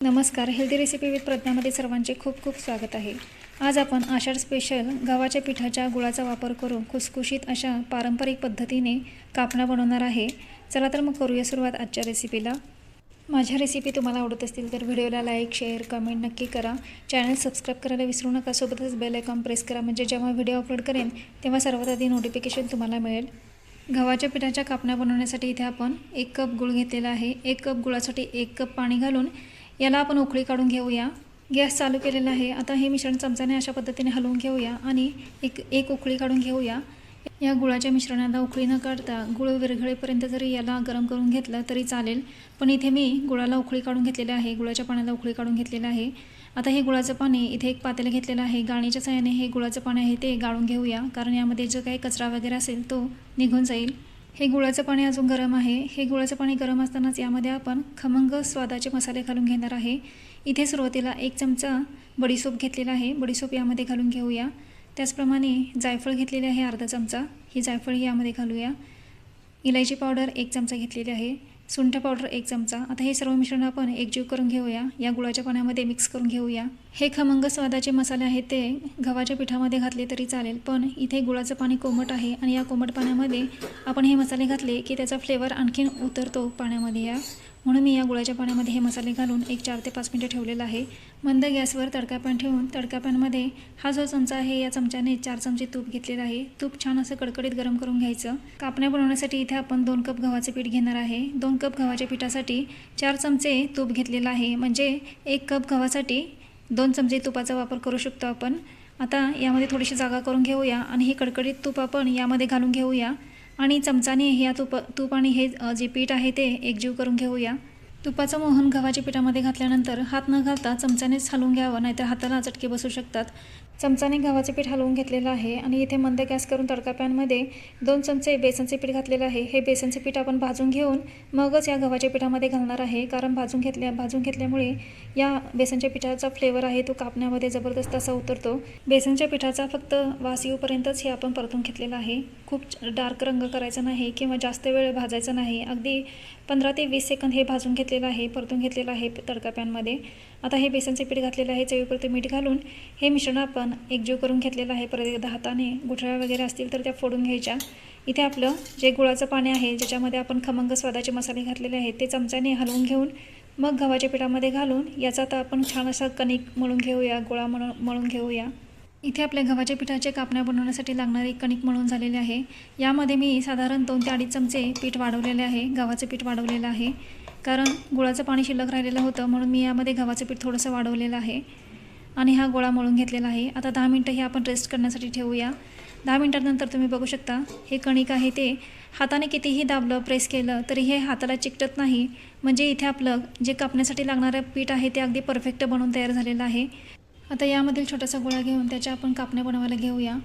नमस्कार healthy recipe with प्रज्ञामध्ये सर्वांचे खूप खूप स्वागत आहे. आज आपण आषाढ स्पेशल गव्हाच्या पिठाच्या गुळाचा वापर करून खुसखुशीत अशा पारंपरिक पद्धतीने कापणा बनवणार आहे. चला तर मग करूया सुरुवात आजच्या रेसिपीला माझ्या रेसिपी तुम्हाला आवडत असतील तर व्हिडिओला लाईक शेअर कमेंट नक्की करा. चॅनल सबस्क्राईब करायला विसरू नका सोबतच बेल आयकॉन प्रेस करा. म्हणजे जेव्हा व्हिडिओ अपलोड करेन तेव्हा सर्वात आधी नोटिफिकेशन तुम्हाला मिळेल. गव्हाच्या पिठाच्या कापण्या बनवण्यासाठी इथे आपण एक कप गुळ घेतलेला आहे. एक कप गुळासाठी एक कप पाणी घालून याला आपण उकळी काढून घेऊया. गॅस चालू केलेला आहे. आता हे मिश्रण चमचाने अशा पद्धतीने हलवून घेऊया आणि एक एक उकळी काढून घेऊया. या गुळाच्या मिश्रणाला उकळी न काढता गुळ विरघळेपर्यंत जरी याला गरम करून घेतलं तरी चालेल. पण इथे मी गुळाला उकळी काढून घेतलेलं आहे. गुळाच्या पाण्याला उकळी काढून घेतलेलं आहे. आता हे गुळाचं पाणी इथे एक पातेलं घेतलेलं आहे. गाळणीच्या सहाय्याने हे गुळाचं पाणी आहे ते गाळून घेऊया. कारण यामध्ये जो काही कचरा वगैरे असेल तो निघून जाईल. हे गुळाचं पाणी अजून गरम आहे. हे गुळाचं पाणी गरम असतानाच यामध्ये आपण खमंग स्वादाचे मसाले घालून घेणार आहे. इथे सुरुवातीला एक चमचा बडीसोप घेतलेला आहे. बडीसोप यामध्ये घालून घेऊया. त्याचप्रमाणे जायफळ घेतलेले आहे अर्धा चमचा. ही जायफळ ही यामध्ये घालूया. इलायची पावडर एक चमचा घेतलेली आहे. सुंठ पावडर एक चमचा. आता हे सर्व मिश्रण आपण एकजीव करून घेऊया. या गुळाच्या पाण्यामध्ये मिक्स करून घेऊया. हे खमंग स्वादाचे मसाले आहेत ते गव्हाच्या पिठामध्ये घातले तरी चालेल पण इथे गुळाचं पाणी कोमट आहे आणि या कोमट पाण्यामध्ये आपण हे मसाले घातले की त्याचा फ्लेवर आणखीन उतरतो पाण्यामध्ये या. म्हणून मी या गुळाच्या पाण्यामध्ये हे मसाले घालून एक चार ते पाच मिनटं ठेवलेलं आहे. मंद गॅसवर तडकापॅन ठेवून तडकापॅनमध्ये हा जो चमचा आहे या चमच्याने चार चमचे तूप घेतलेलं आहे. तूप छान असं कडकडीत गरम करून घ्यायचं. कापण्या बनवण्यासाठी इथे आपण दोन कप गव्हाचे पीठ घेणार आहे. दोन कप गव्हाच्या पिठासाठी चार चमचे तूप घेतलेलं आहे. म्हणजे एक कप गव्हासाठी दोन चमचे तुपाचा वापर करू शकतो आपण. आता यामध्ये थोडीशी जागा करून घेऊया आणि हे कडकडीत तूप आपण यामध्ये घालून घेऊया. आणि चमचाने ह्या या तुप तूप आणि हे जे पीठ आहे ते एकजीव करून घेऊया. तुपाचं मोहन गव्हाच्या पिठामध्ये घातल्यानंतर हात न घालता चमचानेच हलवून घ्यावं नाहीतर हाताला चटके बसू शकतात. चमचाने गव्हाचे पीठ हलवून घेतलेलं आहे आणि इथे मंद गॅस करून तडका पॅनमध्ये दोन चमचे बेसनचे पीठ घातलेलं आहे. हे बेसनचे पीठ आपण भाजून घेऊन मगच या गव्हाच्या पिठामध्ये घालणार आहे. कारण भाजून घेतल्या भाजून घेतल्यामुळे या बेसनच्या पिठाचा फ्लेवर आहे तो कापण्यामध्ये जबरदस्त असा उतरतो. बेसनच्या पिठाचा फक्त वास येऊपर्यंतच हे आपण परतून घेतलेलं आहे. खूप डार्क रंग करायचा नाही किंवा जास्त वेळ भाजायचा नाही. अगदी पंधरा ते वीस सेकंद हे भाजून घेतलेलं आहे परतून घेतलेलं आहे तडका पॅनमध्ये. आता हे बेसनचे पीठ घातलेलं आहे चवीपुरते मीठ घालून. हे मिश्रण आपण एकजीव करून घेतलेलं आहे. परत एकदा हाताने गुठळ्या वगैरे असतील तर त्या फोडून घ्यायच्या. इथे आपलं जे गुळाचं पाणी आहे ज्याच्यामध्ये आपण खमंग स्वादाचे मसाले घातलेले आहेत ते चमच्याने हलवून घेऊन मग गव्हाच्या पिठामध्ये घालून याचा आता आपण छान असा कणिक मळून घेऊया गोळा मळून मळून घेऊया. इथे आपल्या गव्हाच्या पिठाचे कापण्या बनवण्यासाठी लागणारे कणिक मळून झालेले आहे. यामध्ये मी साधारण दोन ते अडीच चमचे पीठ वाढवलेले आहे गव्हाचं पीठ वाढवलेलं आहे. कारण गुळाचं पाणी शिल्लक राहिलेलं होतं म्हणून मी यामध्ये गव्हाचं पीठ थोडंसं वाढवलेलं आहे. आणि हा गोळा मळून घेतलेला आहे. आता दहा मिनटं हे आपण रेस्ट करण्यासाठी ठेवूया. दहा मिनटानंतर तुम्ही बघू शकता हे कणिक आहे ते. हाताने कितीही दाबलं प्रेस केलं तरी हे हाताला चिकटत नाही. म्हणजे इथे आपलं जे कापण्यासाठी लागणारं पीठ आहे ते अगदी परफेक्ट बनवून तयार झालेलं आहे. आता यामधील छोटासा गोळा घेऊन त्याच्या आपण कापण्या बनवायला घेऊया.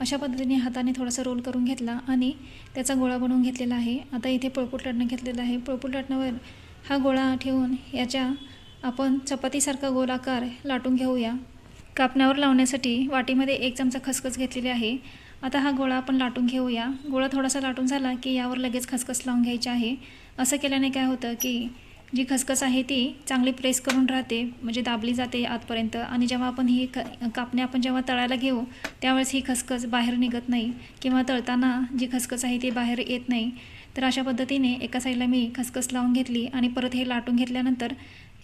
अशा पद्धतीने हाताने थोडासा रोल करून घेतला आणि त्याचा गोळा बनवून घेतलेला आहे. आता इथे पळपूट लाटणं घेतलेलं आहे. पळपूट लाटण्यावर हा गोळा ठेवून याच्या आपण चपातीसारखा गोलाकार लाटून घेऊया. कापण्यावर लावण्यासाठी वाटीमध्ये एक चमचा खसखस घेतलेली आहे. आता हा गोळा आपण लाटून घेऊया. गोळा थोडासा लाटून झाला की यावर लगेच खसखस लावून घ्यायची आहे. असं केल्याने काय होतं की जी खसखस आहे ती चांगली प्रेस करून राहते म्हणजे दाबली जाते आतपर्यंत. आणि जेव्हा आपण ही क कापणी आपण जेव्हा तळायला घेऊ त्यावेळेस ही खसखस बाहेर निघत नाही किंवा तळताना जी खसखस आहे ती बाहेर येत नाही. तर अशा पद्धतीने एका साईडला मी खसखस लावून घेतली आणि परत हे लाटून घेतल्यानंतर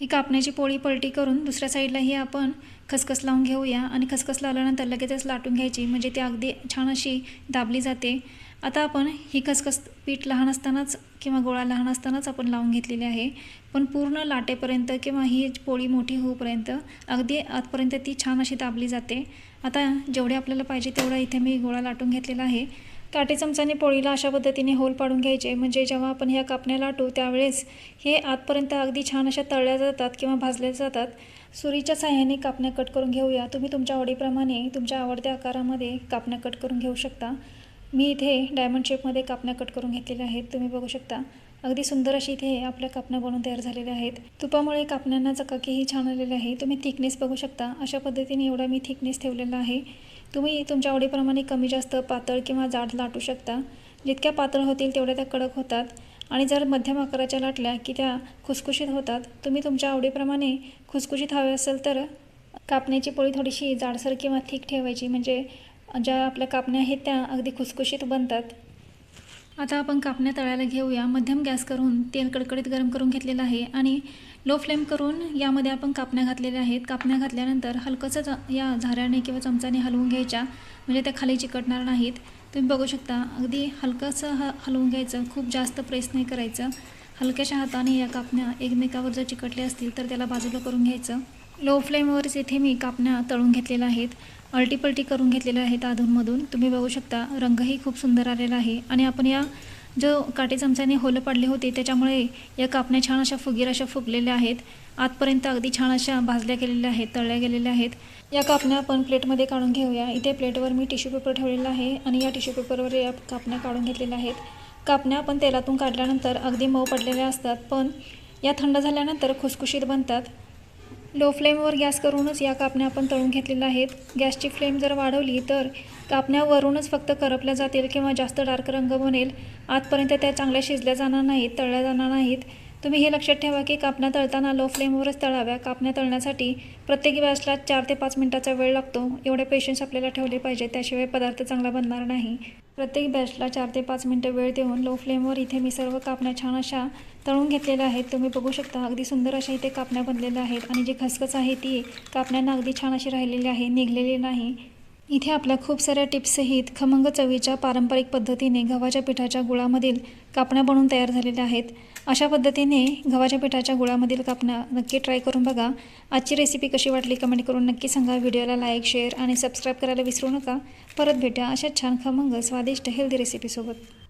ही कापण्याची पोळी पलटी करून दुसऱ्या साईडलाही आपण खसखस लावून घेऊया आणि खसखस लावल्यानंतर लगेचच लाटून घ्यायची. म्हणजे ती अगदी छान अशी दाबली जाते. आता आपण ही खसखस पीठ लहान असतानाच किंवा गोळा लहान असतानाच आपण लावून घेतलेली आहे. पण पूर्ण लाटेपर्यंत किंवा ही पोळी मोठी होऊपर्यंत अगदी आतपर्यंत ती छान अशी दाबली जाते. आता जेवढे आपल्याला पाहिजे तेवढा इथे मी गोळा लाटून घेतलेला आहे. काटे चमचाने पोळीला अशा पद्धतीने होल पाडून घ्यायचे. म्हणजे जेव्हा आपण ह्या कापण्या लाटू त्यावेळेस हे आतपर्यंत अगदी छान अशा तळल्या जातात किंवा भाजल्या जातात. सुरीच्या साह्याने कापण्या कट करून घेऊया. तुम्ही तुमच्या आवडीप्रमाणे तुमच्या आवडत्या आकारामध्ये कापण्या कट करून घेऊ शकता. मी इथे डायमंड शेपमध्ये कापण्या कट करून घेतलेल्या आहेत. तुम्ही बघू शकता. अगदी सुंदर अशी इथे आपल्या कापण्या बनवून तयार झालेल्या आहेत. तुपामुळे कापण्यांना चकाकीही छान आलेले आहे. तुम्ही थिकनेस बघू शकता. अशा पद्धतीने एवढा मी थिकनेस ठेवलेला आहे. तुम्ही तुमच्या आवडीप्रमाणे कमी जास्त पातळ किंवा जाड लाटू शकता. जितक्या पातळ होतील तेवढ्या त्या कडक होतात. आणि जर मध्यम आकाराच्या लाटल्या की त्या खुसखुशीत होतात तुम्ही तुमच्या आवडीप्रमाणे खुसखुशीत हवे असेल तर कापण्याची पोळी थोडीशी जाडसर किंवा थिक ठेवायची. म्हणजे ज्या आपल्या कापण्या आहेत त्या अगदी खुसखुशीत बनतात. आता आपण कापण्या तळायला घेऊया. मध्यम गॅस करून तेल कडकडीत गरम करून घेतलेलं आहे आणि लो फ्लेम करून यामध्ये आपण कापण्या घातलेल्या आहेत. कापण्या घातल्यानंतर हलकंसं या झाऱ्याने किंवा चमचाने हलवून घ्यायच्या. म्हणजे त्या खाली चिकटणार नाहीत. तुम्ही बघू शकता अगदी हलकंसं ह हलवून घ्यायचं. खूप जास्त प्रेस नाही करायचं. हलक्याशा हाताने या कापण्या एकमेकावर जर चिकटल्या असतील तर त्याला बाजूला करून घ्यायचं. लो फ्लेमवरच इथे मी कापण्या तळून घेतलेल्या आहेत. अल्टीपल्टी करून घेतलेल्या आहेत अधूनमधून. तुम्ही बघू शकता रंगही खूप सुंदर आलेला आहे. आणि आपण या जो काटे चमच्याने होलं पडले होते त्याच्यामुळे या कापण्या छान अशा फुगीर अशा फुगलेल्या आहेत. आतपर्यंत अगदी छान अशा भाजल्या गेलेल्या आहेत तळल्या गेलेल्या आहेत. या कापण्या आपण प्लेटमध्ये काढून घेऊया. इथे प्लेटवर मी टिश्यू पेपर ठेवलेला आहे आणि या टिश्यू पेपरवर या कापण्या काढून घेतलेल्या आहेत. कापण्या आपण तेलातून काढल्यानंतर अगदी मऊ पडलेल्या असतात पण या थंड झाल्यानंतर खुसखुशीत बनतात. लो फ्लेमवर गॅस करूनच या कापण्या आपण तळून घेतलेल्या आहेत. गॅसची फ्लेम जर वाढवली तर कापण्यावरूनच फक्त करपल्या जातील किंवा जास्त डार्क रंग बनेल. आतपर्यंत त्या चांगल्या शिजल्या जाणार नाहीत तळल्या जाणार नाहीत. तुम्ही हे लक्षात ठेवा की कापण्या तळताना लो फ्लेमवरच तळाव्या. कापण्या तळण्यासाठी प्रत्येक गॅसला चार ते पाच मिनटाचा वेळ लागतो. एवढे पेशन्स आपल्याला ठेवले पाहिजे त्याशिवाय पदार्थ चांगला बनणार नाही. प्रत्येक बॅचला चार ते पाच मिनटं वेळ देऊन लो फ्लेमवर इथे मी सर्व कापण्या छान अशा तळून घेतलेल्या आहेत. तुम्ही बघू शकता अगदी सुंदर अशा इथे कापण्या बनलेल्या आहेत आणि जी खसखस आहे ती कापण्यांना अगदी छान अशी राहिलेली आहे निघलेली नाही. इथे आपल्या खूप साऱ्या टिप्ससहित खमंग चवीच्या पारंपरिक पद्धतीने गव्हाच्या पिठाच्या गुळामधील कापण्या बनवून तयार झालेल्या आहेत. अशा पद्धतीने गव्हाच्या पिठाच्या गुळामधील कापण्या नक्की ट्राय करून बघा. आजची रेसिपी कशी वाटली कमेंट करून नक्की सांगा. व्हिडिओला लाईक शेअर आणि सबस्क्राईब करायला विसरू नका. परत भेटा अशा छान खमंग स्वादिष्ट हेल्दी रेसिपीसोबत